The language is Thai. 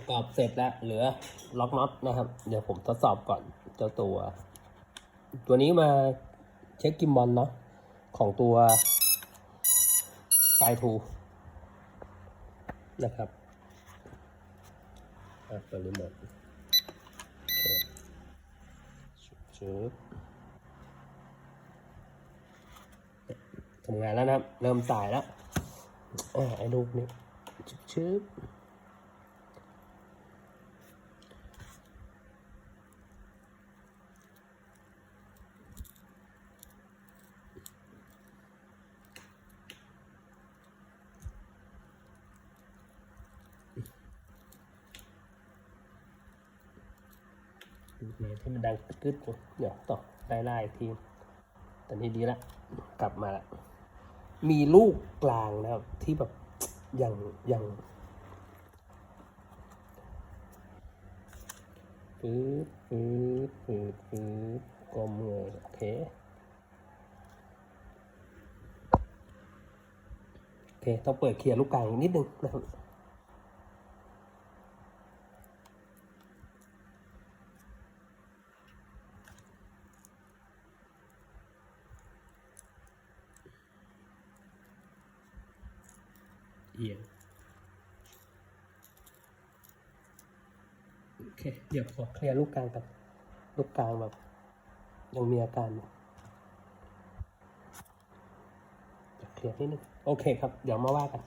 ประกอบเสร็จแล้วเหลือล็อกน็อตนะครับ เดี๋ยวผมทดสอบก่อนเจ้าตัว ตัวนี้มาเช็คกิมบอลเนาะของตัวไฟทูนะครับอะเปิดรีโมทโอเคชุบทำงานแล้วนะครับเริ่มสายแล้วไอ้ลูกนี้ชึบ เนี่ยที่มันดังกึดเดี๋ยวต่อไล่ๆอีกทีตอนนี้ดีละกลับมาละมีลูกกลางนะครับที่แบบอย่างอย่างปื๊ดปื๊ดปื๊ดปื๊ดกลมเลยโอเคโอเคต้องเปิดเคลียร์ลูกกลางนิดนึงนะครับ เอียงโอเค เดี๋ยวขอเคลียร์ลูกกลางกันลูกกลางแบบยังมีอาการจะเคลียร์นิดนึงโอเคครับ เดี๋ยวมาว่ากัน